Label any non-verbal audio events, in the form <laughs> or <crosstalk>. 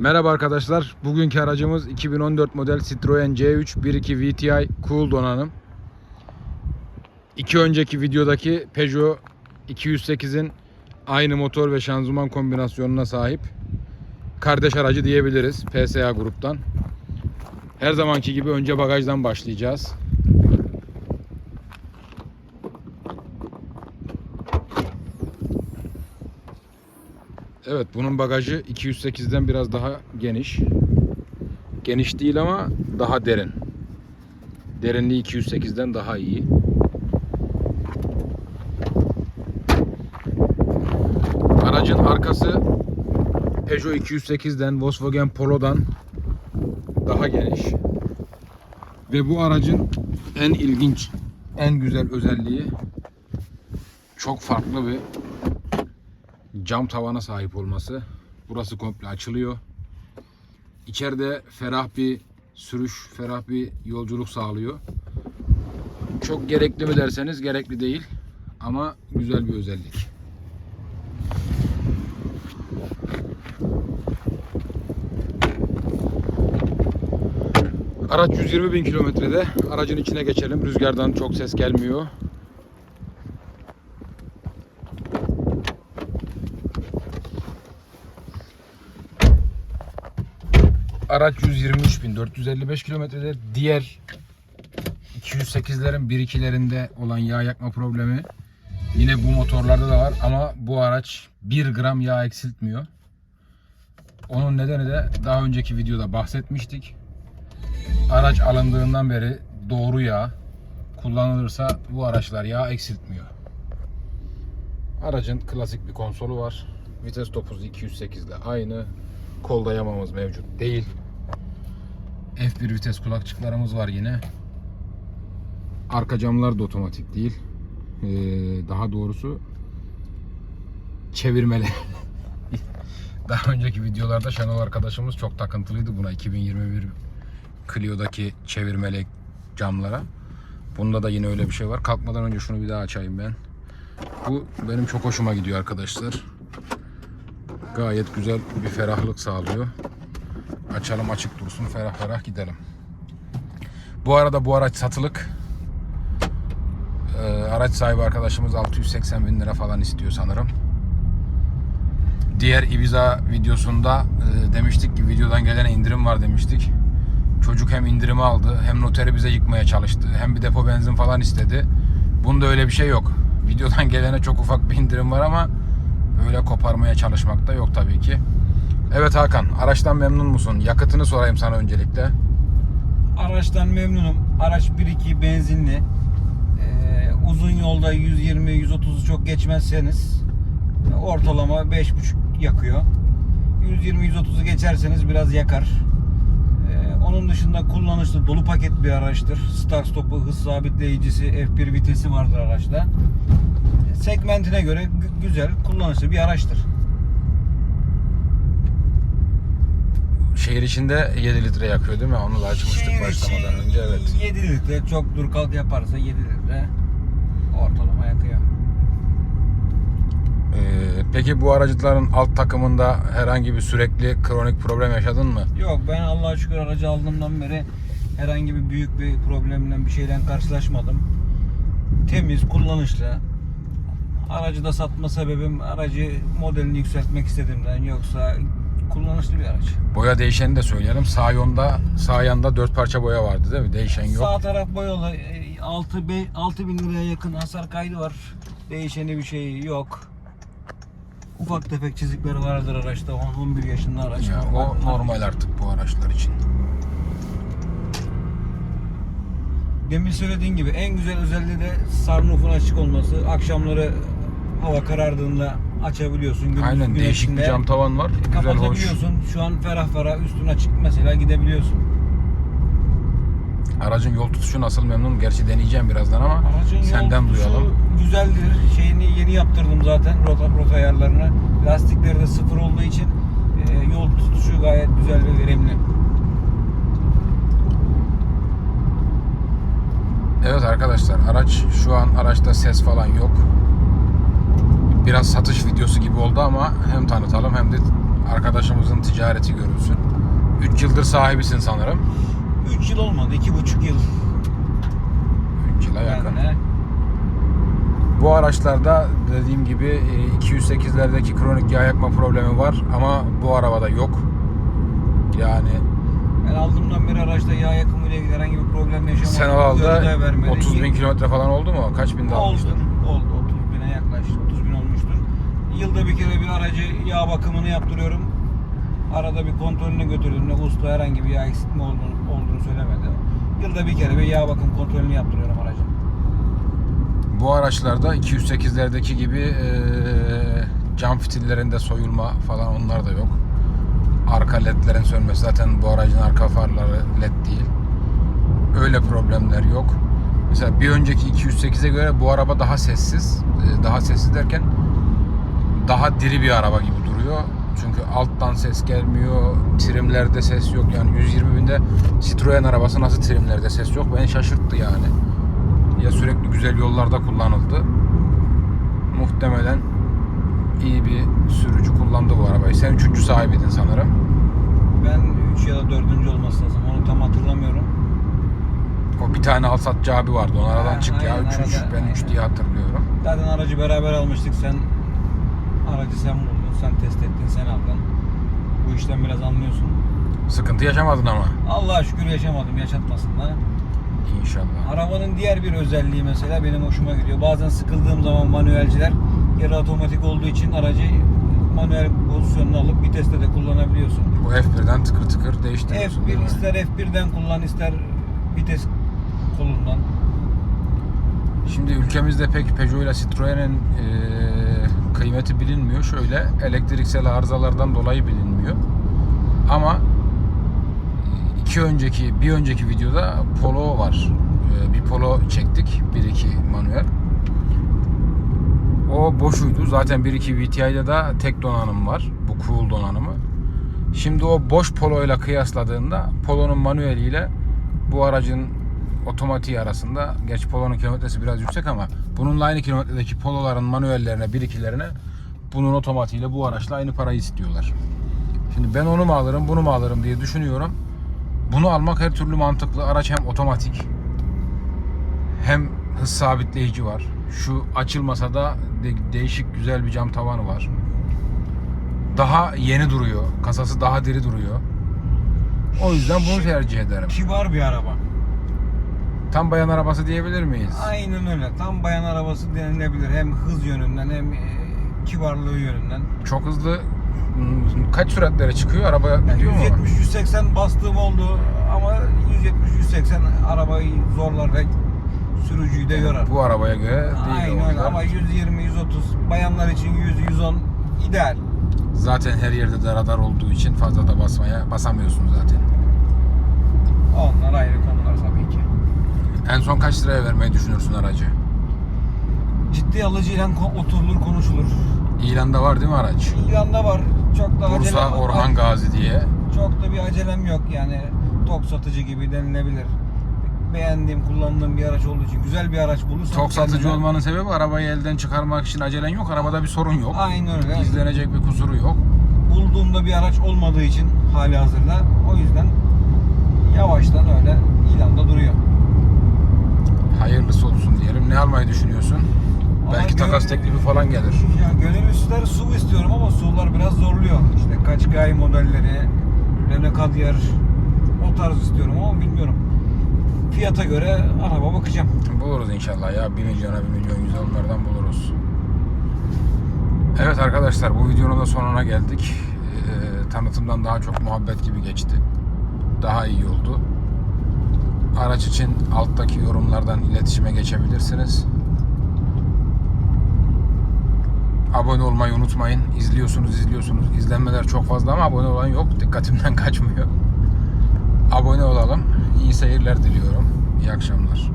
Merhaba arkadaşlar. Bugünkü aracımız 2014 model Citroen C3 1.2 VTI Cool donanım. İki önceki videodaki Peugeot 208'in aynı motor ve şanzıman kombinasyonuna sahip kardeş aracı diyebiliriz PSA gruptan. Her zamanki gibi önce bagajdan başlayacağız. Evet bunun bagajı 208'den biraz daha geniş. Geniş değil ama daha derin. Derinliği 208'den daha iyi. Aracın arkası Peugeot 208'den, Volkswagen Polo'dan daha geniş. Ve bu aracın en ilginç, en güzel özelliği çok farklı bir cam tavana sahip olması. Burası komple açılıyor. İçeride ferah bir sürüş, ferah bir yolculuk sağlıyor. Çok gerekli mi derseniz gerekli değil ama güzel bir özellik. Araç 120 bin kilometrede. Aracın içine geçelim. Rüzgardan çok ses gelmiyor. Araç 123.455 kilometrede. Diğer 208'lerin 1.2'lerinde olan yağ yakma problemi yine bu motorlarda da var ama bu araç 1 gram yağ eksiltmiyor. Onun nedeni de daha önceki videoda bahsetmiştik. Araç alındığından beri doğru yağ kullanılırsa bu araçlar yağ eksiltmiyor. Aracın klasik bir konsolu var. Vites topuzu 208 ile aynı. Kol dayamamız mevcut değil. F1 vites kulakçıklarımız var yine. Arka camlar da otomatik değil. Ee, daha doğrusu çevirmeli. <laughs> daha önceki videolarda Şenol arkadaşımız çok takıntılıydı buna 2021 Clio'daki çevirmeli camlara. Bunda da yine öyle bir şey var. Kalkmadan önce şunu bir daha açayım ben. Bu benim çok hoşuma gidiyor arkadaşlar. Gayet güzel bir ferahlık sağlıyor. Açalım açık dursun ferah ferah gidelim. Bu arada bu araç satılık. Ee, araç sahibi arkadaşımız 680 bin lira falan istiyor sanırım. Diğer Ibiza videosunda e, demiştik ki videodan gelene indirim var demiştik. Çocuk hem indirimi aldı hem noteri bize yıkmaya çalıştı hem bir depo benzin falan istedi. Bunda öyle bir şey yok. Videodan <laughs> gelene çok ufak bir indirim var ama öyle koparmaya çalışmak da yok tabii ki. Evet Hakan, araçtan memnun musun? Yakıtını sorayım sana öncelikle. Araçtan memnunum. Araç 1.2 benzinli. Ee, uzun yolda 120-130'u çok geçmezseniz ortalama 5.5 yakıyor. 120-130'u geçerseniz biraz yakar. Ee, onun dışında kullanışlı dolu paket bir araçtır. Start stopu, hız sabitleyicisi, F1 vitesi vardır araçta. Segmentine göre gü- güzel, kullanışlı bir araçtır. Şehir içinde 7 litre yakıyor değil mi? Onu da açmıştık Şehir başlamadan içi önce evet. 7 litre çok dur kalk yaparsa 7 litre ortalama yakıyor. Ee, peki bu aracıların alt takımında herhangi bir sürekli kronik problem yaşadın mı? Yok ben Allah'a şükür aracı aldığımdan beri herhangi bir büyük bir problemle bir şeyle karşılaşmadım. Temiz, kullanışlı. Aracı da satma sebebim aracı modelini yükseltmek istediğimden yoksa kullanışlı bir araç. Boya değişeni de söyleyelim. Sağ yonda, sağ yanda 4 parça boya vardı değil mi? Değişen yok. Sağ taraf boyalı 6 be, 6 bin liraya yakın hasar kaydı var. Değişeni bir şey yok. Ufak tefek çizikleri vardır araçta. 11 yaşında araç. Ya, o normal artık bu araçlar için. Demin söylediğin gibi en güzel özelliği de sunroof'un açık olması. Akşamları hava karardığında açabiliyorsun. Gündüz Aynen değişik bir cam tavan var. Güzel hoş. Şu an ferah ferah üstün açık mesela gidebiliyorsun. Aracın yol tutuşu nasıl memnunum. Gerçi deneyeceğim birazdan ama Aracın senden yol duyalım. güzeldir. Şeyini yeni yaptırdım zaten rota, rota ayarlarını. Lastikleri de sıfır olduğu için e, yol tutuşu gayet güzel ve verimli. Evet arkadaşlar araç şu an araçta ses falan yok. Biraz satış videosu gibi oldu ama hem tanıtalım hem de arkadaşımızın ticareti görülsün. 3 yıldır sahibisin sanırım. 3 yıl olmadı, 2,5 yıl. 3 yıla yakın. Ben de. Bu araçlarda dediğim gibi e, 208'lerdeki kronik yağ yakma problemi var ama bu arabada yok. Yani Ben aldığımdan beri araçta yağ yakımıyla ilgili herhangi bir problem yaşamadım. sen vermedi. 30 bin kilometre falan oldu mu? Kaç binde almıştın? oldu. 30 bine yaklaştı. 30 bin olmuştur. Yılda bir kere bir aracı yağ bakımını yaptırıyorum. Arada bir kontrolüne götürdüğümde usta herhangi bir yağ eksiltme olduğunu, olduğunu söylemedi. Yılda bir kere bir yağ bakım kontrolünü yaptırıyorum aracın. Bu araçlarda 208'lerdeki gibi e, cam fitillerinde soyulma falan onlar da yok. Arka ledlerin sönmesi. Zaten bu aracın arka farları led değil. Öyle problemler yok. Mesela bir önceki 208'e göre bu araba daha sessiz. Daha sessiz derken daha diri bir araba gibi duruyor. Çünkü alttan ses gelmiyor. Trimlerde ses yok. Yani 120 binde Citroen arabası nasıl trimlerde ses yok? Beni şaşırttı yani ya sürekli güzel yollarda kullanıldı. Muhtemelen iyi bir sürücü kullandı bu arabayı. Sen üçüncü sahibiydin sanırım. Ben 3 ya da 4. olması lazım. Onu tam hatırlamıyorum. O bir tane alsatçı abi vardı. Onu aradan Ha, çık ya. aynen, Üç, üç. arada, Ben üç aynen. diye hatırlıyorum. Zaten aracı beraber almıştık. Sen aracı sen buldun, sen test ettin, sen aldın. Bu işten biraz anlıyorsun. Sıkıntı yaşamadın ama. Allah'a şükür yaşamadım, yaşatmasınlar. İnşallah. Arabanın diğer bir özelliği mesela benim hoşuma gidiyor. Bazen sıkıldığım zaman manuelciler yarı otomatik olduğu için aracı manuel pozisyonuna alıp viteste de kullanabiliyorsun. Bu F1'den tıkır tıkır değil F1 mi? ister F1'den kullan ister vites kolundan. Şimdi ülkemizde pek Peugeot ile Citroen'in e, kıymeti bilinmiyor. Şöyle elektriksel arızalardan dolayı bilinmiyor. Ama iki önceki bir önceki videoda Polo var. E, bir Polo çektik. 1.2 manuel. O boşuydu. Zaten 1.2 VTI'de de tek donanım var. Bu cool donanımı. Şimdi o boş Polo ile kıyasladığında Polo'nun manueliyle bu aracın otomatiği arasında gerçi Polo'nun kilometresi biraz yüksek ama bununla aynı kilometredeki Polo'ların manuellerine, 1.2'lerine bunun otomatiğiyle bu araçla aynı parayı istiyorlar. Şimdi ben onu mu alırım, bunu mu alırım diye düşünüyorum. Bunu almak her türlü mantıklı. Araç hem otomatik hem hız sabitleyici var. Şu açılmasa da de- değişik güzel bir cam tavanı var. Daha yeni duruyor. Kasası daha diri duruyor. O yüzden bunu tercih ederim. Kibar bir araba. Tam bayan arabası diyebilir miyiz? Aynen öyle. Tam bayan arabası denilebilir. Hem hız yönünden hem e, kibarlığı yönünden. Çok hızlı hmm, kaç süratlere çıkıyor araba Yani gidiyor mu? 170-180 bastığım oldu ama 170-180 arabayı zorlar ve sürücüyü de yorar. Bu arabaya göre değil Aynen öyle ama 120-130 bayanlar için 100-110 ideal. Zaten her yerde de radar olduğu için fazla da basmaya basamıyorsun zaten. Onlar ayrı. En son kaç liraya vermeyi düşünürsün aracı? Ciddi alıcıyla ko- oturulur konuşulur. İlanda var değil mi araç? İlanda var. Çok da Bursa acelem- Orhan Gazi diye. Çok da bir acelem yok yani tok satıcı gibi denilebilir. Beğendiğim, kullandığım bir araç olduğu için güzel bir araç bulursam Tok satıcı kendime- olmanın sebebi arabayı elden çıkarmak için acelen yok. Arabada bir sorun yok. Aynen öyle. Gizlenecek bir kusuru yok. Bulduğumda bir araç olmadığı için hali hazırda o yüzden yavaştan öyle ilanda duruyor. Hayırlısı olsun diyelim. Ne almayı düşünüyorsun? Ama Belki gö- takas teklifi falan gelir. Ya gönül ister SUV istiyorum ama SUV'lar biraz zorluyor. İşte Kaçkay modelleri, Renault Kadjar o tarz istiyorum ama bilmiyorum. Fiyata göre araba bakacağım. Buluruz inşallah ya. 1 milyona 1 milyon yüz onlardan buluruz. Evet arkadaşlar bu videonun da sonuna geldik. Ee, tanıtımdan daha çok muhabbet gibi geçti. Daha iyi oldu. Araç için alttaki yorumlardan iletişime geçebilirsiniz. Abone olmayı unutmayın. İzliyorsunuz, izliyorsunuz. İzlenmeler çok fazla ama abone olan yok. Dikkatimden <laughs> kaçmıyor. Abone olalım. İyi seyirler diliyorum. İyi akşamlar.